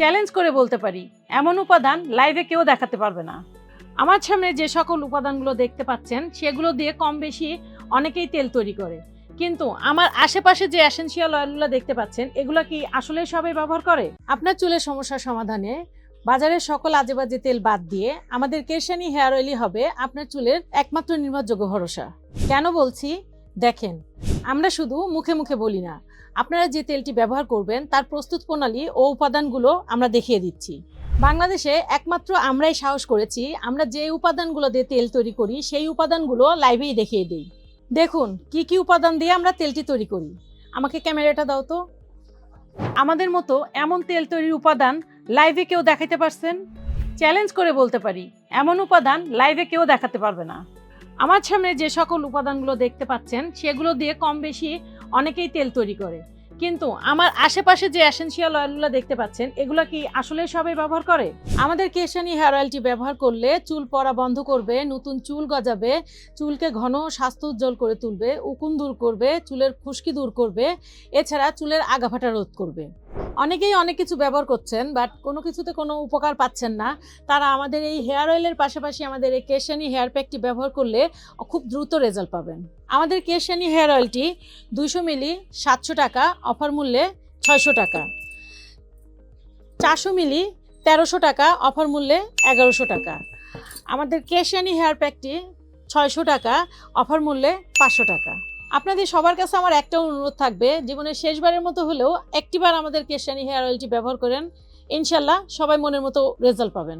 Challenge করে বলতে পারি, এমন উপাদান লাইভে কেউ দেখাতে পারবে না। আমার সামনে যে সকল উপাদানগুলো দেখতে পাচ্ছেন, সেগুলো দিয়ে কম বেশি অনেকেই তেল তৈরি করে। কিন্তু আমার আশেপাশে যে অ্যাসেন্সিয়াল অয়েলগুলো দেখতে পাচ্ছেন, এগুলো কি আসলে সবাই ব্যবহার করে? আপনার চুলের সমস্যার সমাধানে বাজারের সকল আজে বাজে তেল বাদ দিয়ে আমাদের কেশানি হেয়ার অয়েলই হবে আপনার চুলের একমাত্র নির্ভরযোগ্য ভরসা। কেন বলছি? দেখেন, আমরা শুধু মুখে মুখে বলি না আপনারা যে তেলটি ব্যবহার করবেন, তার প্রস্তুত প্রণালী ও উপাদানগুলো আমরা দেখিয়ে দিচ্ছি। বাংলাদেশে একমাত্র আমরাই সাহস করেছি, আমরা যে উপাদানগুলো দিয়ে তেল তৈরি করি, সেই উপাদানগুলো লাইভেই দেখিয়ে দিই। দেখুন, কি কি উপাদান দিয়ে আমরা তেলটি তৈরি করি। আমাকে ক্যামেরাটা দাও তো। আমাদের মতো এমন তেল তৈরির উপাদান লাইভে কেউ দেখাতে পারছেন? চ্যালেঞ্জ করে বলতে পারি, এমন উপাদান লাইভে কেউ দেখাতে পারবে না। আমার সামনে যে সকল উপাদানগুলো দেখতে পাচ্ছেন, সেগুলো দিয়ে কম বেশি অনেকেই তেল তৈরি করে। কিন্তু আমার আশেপাশে যে অ্যাসেন্সিয়াল অয়েলগুলো দেখতে পাচ্ছেন, এগুলো কি আসলে সবাই ব্যবহার করে? আমাদের কেশানি হেয়ার অয়েলটি ব্যবহার করলে চুল পড়া বন্ধ করবে, নতুন চুল গজাবে, চুলকে ঘন স্বাস্থ্য উজ্জ্বল করে তুলবে, উকুন দূর করবে, চুলের খুশকি দূর করবে, এছাড়া চুলের আগাফাটা রোধ করবে। অনেকেই অনেক কিছু ব্যবহার করছেন বাট কোনো কিছুতে কোনো উপকার পাচ্ছেন না। তারা আমাদের এই হেয়ার অয়েলের পাশাপাশি আমাদের এই কেশানি হেয়ার প্যাকটি ব্যবহার করলে খুব দ্রুত রেজাল্ট পাবেন। আমাদের কেশানি হেয়ার অয়েলটি দুইশো মিলি সাতশো টাকা অফার মূল্যে ছয়শো টাকা। চারশো মিলি তেরোশো টাকা অফার মূল্যে এগারোশো টাকা। আমাদের কেশানি হেয়ার প্যাকটি ছয়শো টাকা অফার মূল্যে পাঁচশো টাকা। আপনাদের সবার কাছে আমার একটা অনুরোধ থাকবে জীবনের শেষবারের মতো হলেও একটিবার আমাদের কেশানি হেয়ার অয়েলটি ব্যবহার করেন, ইনশাল্লাহ সবাই মনের মতো রেজাল্ট পাবেন।